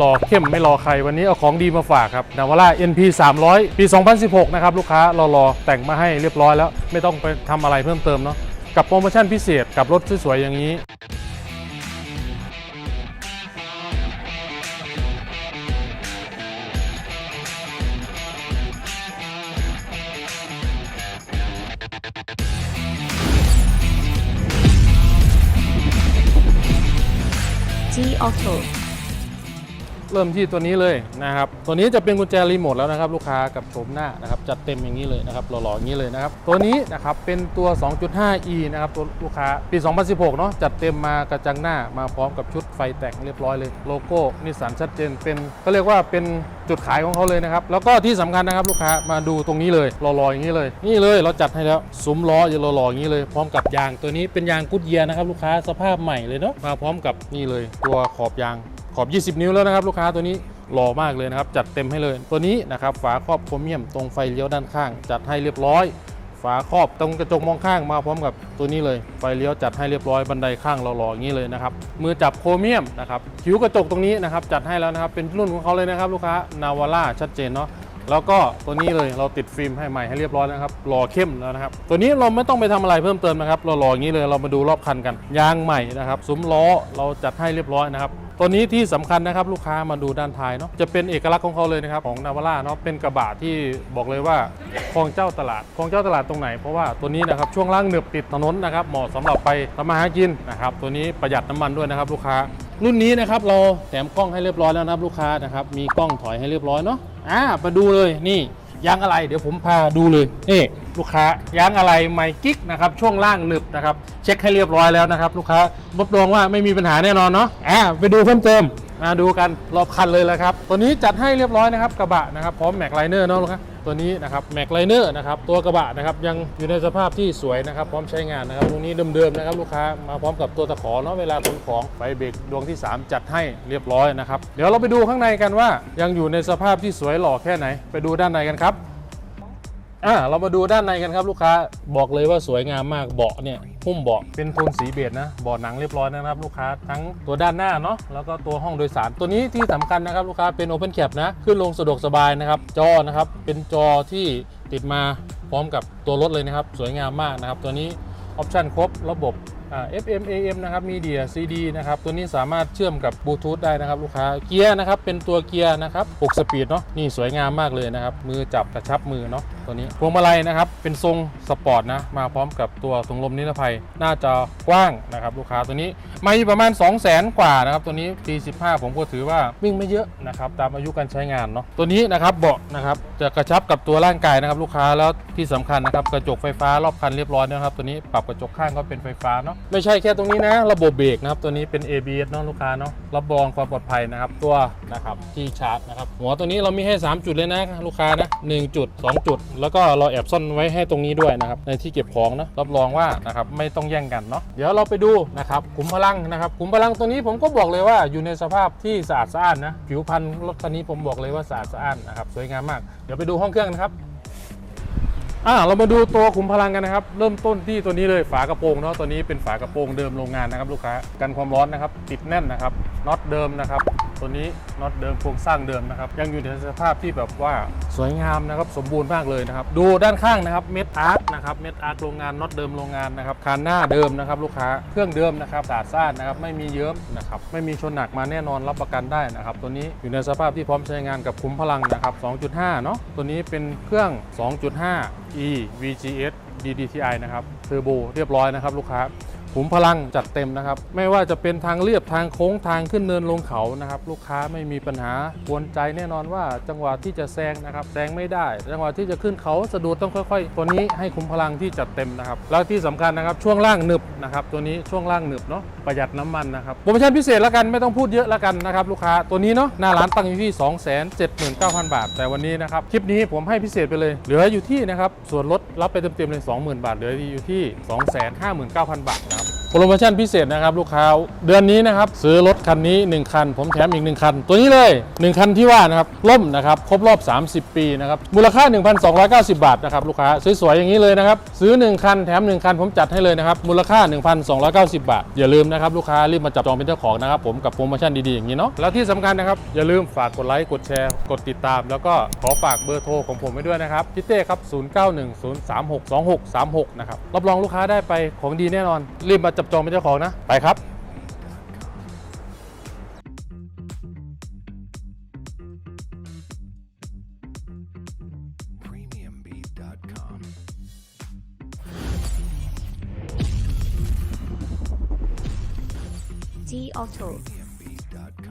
รอเข้มไม่รอใครวันนี้เอาของดีมาฝากครับนาวาร่า NP 300 ปี 2016 นะครับ ลูกค้ารอรอแต่งมาให้เรียบร้อยแล้ว ไม่ต้องไปทำอะไรเพิ่มเติมเนาะกับโปรโมชั่นพิเศษกับรถสวยๆอย่างนี้ G Auto เริ่มที่ตัวนี้เลยนะครับ ตัวนี้จะเป็นกุญแจรีโมทแล้วนะครับ ลูกค้ากับโฉมหน้านะครับ จัดเต็มอย่างนี้เลยนะครับหล่อๆอย่างนี้เลยนะครับ ตัวนี้นะครับเป็นตัว 2.5e นะครับตัวลูกค้าปี 2016 เนาะจัดเต็มมากระจังหน้ามาพร้อมกับชุดไฟแต่งเรียบร้อยเลย โลโก้นิสสันชัดเจนเป็นก็เรียกว่าเป็นจุดขายของเขาเลยนะครับ แล้วก็ที่สำคัญนะครับลูกค้ามาดูตรงนี้เลยหล่อๆอย่างนี้เลย นี่เลยเราจัดให้แล้วซุ้มล้อจะหล่อๆอย่างนี้เลยพร้อมกับยางตัวนี้เป็นยางกุดเยียนะครับลูกค้าสภาพใหม่เลยเนาะมาพร้อมกับนี่เลยตัวขอบยาง ขอบ 20 นิ้วแล้วนะครับลูกค้าตัวนี้หล่อมากเลยนะครับ จัดเต็มให้เลย ตัวนี้นะครับฝาครอบโครเมียมตรงไฟเลี้ยวด้านข้าง จัดให้เรียบร้อย ฝาครอบตรงกระจกมองข้างมาพร้อมกับตัวนี้เลย ไฟเลี้ยวจัดให้เรียบร้อยบันไดข้างหล่อๆอย่างนี้เลยนะครับมือจับโครเมียมนะครับผิวกระจกตรงนี้นะครับจัดให้แล้วนะครับเป็นรุ่นของเขาเลยนะครับ ลูกค้านาวาร่าชัดเจนเนาะแล้วก็ตัวนี้เลยเราติดฟิล์มให้ใหม่ให้เรียบร้อยนะครับหล่อเข้มแล้วนะครับ ตัวนี้เราไม่ต้องไปทำอะไรเพิ่มเติมนะครับเราหล่ออย่างนี้เลยเรามาดูรอบคันกันยางใหม่นะครับซุ้มล้อเราจัดให้เรียบร้อยนะครับ ตัวนี้ที่สำคัญนะครับลูกค้ามาดูด้านท้ายเนาะจะเป็นเอกลักษณ์ของเขาเลยนะครับของนาวาร่าเนาะเป็นกระบะที่บอกเลยว่าคลองเจ้าตลาดคลองเจ้าตลาดตรงไหนเพราะว่าตัวนี้นะครับช่วงล่างเหนือบติดถนนนะครับเหมาะสำหรับไปทำมาหากินนะครับตัวนี้ประหยัดน้ำมันด้วยนะครับลูกค้ารุ่นนี้นะครับเราแถมกล้องให้เรียบร้อยแล้วนะครับลูกค้านะครับมีกล้องถอยให้เรียบร้อยเนาะอ่ามาดูเลยนี่ ยางอะไรเดี๋ยวผมพาดูเลยนี่ลูกค้ายางอะไรไมกิ๊กนะครับช่วงล่างหนึบนะครับเช็คให้เรียบร้อยแล้วนะครับ ลูกค้ารับรองว่าไม่มีปัญหาแน่นอนเนาะอ่าไปดูเพิ่มเติม มาดูกันรอบคันเลยแล้วครับ ตัวนี้จัดให้เรียบร้อยนะครับกระบะนะครับพร้อมแม็กไลเนอร์เนาะลูกค้าตัวนี้นะครับแม็กไลเนอร์นะครับตัวกระบะนะครับยังอยู่ในสภาพที่สวยนะครับพร้อมใช้งานนะครับตรงนี้เดิมๆนะครับลูกค้ามาพร้อมกับตัวตะขอเนาะเวลาขนของไฟเบรกดวงที่ 3 จัดให้เรียบร้อยนะครับเดี๋ยวเราไปดูข้างในกันว่ายังอยู่ในสภาพที่สวยหล่อแค่ไหน ไปดูด้านในกันครับ อ่าเรามาดูด้านในกันครับลูกค้าบอกเลยว่าสวยงามมากเบาะเนี่ยหุ้มเบาะเป็นโทนสีเบจนะเบาะหนังเรียบร้อยนะครับลูกค้าทั้งตัวด้านหน้าเนาะแล้วก็ตัวห้องโดยสารตัวนี้ที่สำคัญนะครับลูกค้าเป็น Open Cap นะขึ้นลงสะดวกสบายนะครับจอนะครับเป็นจอที่ติดมาพร้อมกับตัวรถเลยนะครับ สวยงามมากนะครับ ตัวนี้ออปชันครบระบบอ่า FM AM นะครับมีเดีย CD นะครับ ตัวนี้สามารถเชื่อมกับบลูทูธได้นะครับ ลูกค้าเกียร์นะครับเป็นตัวเกียร์นะครับ6สปีดเนาะนี่สวยงามมากเลยนะครับ มือจับกระชับมือเนาะ ตัวนี้พวงมาลัยนะครับเป็นทรงสปอร์ตนะมาพร้อมกับตัวถุงลมนิรภัยน้าจอกว้างนะครับลูกค้าตัวนี้ไม่ประมาณ 2 0 0แสนกว่านะครับตัวนี้ปี15 ผมก็ถือว่าวิ่งไม่เยอะนะครับตามอายุการใช้งานเนาะตัวนี้นะครับเบาะนะครับจะกระชับกับตัวร่างกายนะครับลูกค้าแล้วที่สำคัญนะครับกระจกไฟฟ้ารอบคันเรียบร้อยนะครับตัวนี้ปรับกระจกข้างก็เป็นไฟฟ้าเนาะไม่ใช่แค่ตรงนี้นะ ระบบเบรกนะครับตัวนี้เป็น ABS เนาะลูกค้าเนาะ รับรองความปลอดภัยนะครับตัวนะครับที่ชาร์จนะครับหัวตัวนี้เรามีให้ 3 จุดเลยนะลูกค้านะ1จุด 2 จุด แล้วก็เราแอบซ่อนไว้ให้ตรงนี้ด้วยนะครับในที่เก็บของนะรับรองว่านะครับไม่ต้องแย่งกันเนาะเดี๋ยวเราไปดูนะครับขุมพลังนะครับขุมพลังตัวนี้ผมก็บอกเลยว่าอยู่ในสภาพที่สะอาดสะอ้านนะผิวพรรณรถคันนี้ผมบอกเลยว่าสะอาดสะอ้านนะครับสวยงามมากเดี๋ยวไปดูห้องเครื่องกันครับอ่าเรามาดูตัวขุมพลังกันนะครับ เริ่มต้นที่ตัวนี้เลยฝากระโปรงเนาะตัวนี้เป็นฝากระโปรงเดิมโรงงานนะครับ ลูกค้ากันความร้อนนะครับ ติดแน่นนะครับ น็อตเดิมนะครับ ตัวนี้น็อตเดิมโครงสร้างเดิมนะครับ ยังอยู่ในสภาพที่แบบว่าสวยงามนะครับ สมบูรณ์มากเลยนะครับ ดูด้านข้างนะครับเม็ดอาร์ตนะครับเม็ดอาร์ตโรงงานน็อตเดิมโรงงานนะครับคานหน้าเดิมนะครับ ลูกค้าเครื่องเดิมนะครับสะอาดสะอานนะครับไม่มีเยิ้มนะครับไม่มีชนหนักมาแน่นอนรับประกันได้นะครับ ตัวนี้อยู่ในสภาพที่พร้อมใช้งานกับคุ้มพลังนะครับ 2.5 เนาะตัวนี้เป็นเครื่อง 2.5 e VGS DDTI นะครับเทอร์โบเรียบร้อยนะครับ ลูกค้า ขุมพลังจัดเต็มนะครับ ไม่ว่าจะเป็นทางเรียบทางโค้งทางขึ้นเนินลงเขานะครับ ลูกค้าไม่มีปัญหากวนใจแน่นอนว่าจังหวะที่จะแซงนะครับแซงไม่ได้ จังหวะที่จะขึ้นเขาสะดุดต้องค่อย ๆ ตัวนี้ให้ขุมพลังที่จัดเต็มนะครับ แล้วที่สำคัญนะครับช่วงล่างหนึบนะครับตัวนี้ช่วงล่างหนึบเนาะประหยัดน้ำมันนะครับโปรโมชั่นพิเศษแล้วกันไม่ต้องพูดเยอะแล้วกันนะครับลูกค้าตัวนี้เนาะหน้าร้านตั้งอยู่ที่ 279,000 บาท แต่วันนี้นะครับคลิปนี้ผมให้พิเศษไปเลย เหลืออยู่ที่นะครับส่วนลดรับไปเต็มๆเลย20,000 บาทเหลืออยู่ที่ 259,000 บาทนะ โปรโมชั่นพิเศษนะครับลูกค้า เดือนนี้นะครับซื้อรถคันนี้ 1 คัน ผมแถมอีก 1 คัน ตัวนี้เลย 1 คันที่ว่านะครับล่มนะครับครบรอบ 30 ปีนะครับมูลค่า 1,290 บาทนะครับลูกค้าสวยๆอย่างนี้เลยนะครับซื้อ 1 คันแถม 1 คันผมจัดให้เลยนะครับมูลค่า 1,290 บาท อย่าลืมนะครับลูกค้ารีบมาจับจองเป็นเจ้าของนะครับผมกับโปรโมชั่นดีๆอย่างนี้เนาะแล้วที่สำคัญนะครับอย่าลืมฝากกดไลค์กดแชร์กดติดตาม แล้วก็ขอฝากเบอร์โทรของผมไว้ด้วยนะครับพี่เต้ครับ0910362636นะครับรับรองลูกค้าได้ไปของดีแน่นอนรีบมาจับจองเป็นเจ้าของนะ ไปครับ premiumbeat.com. G Auto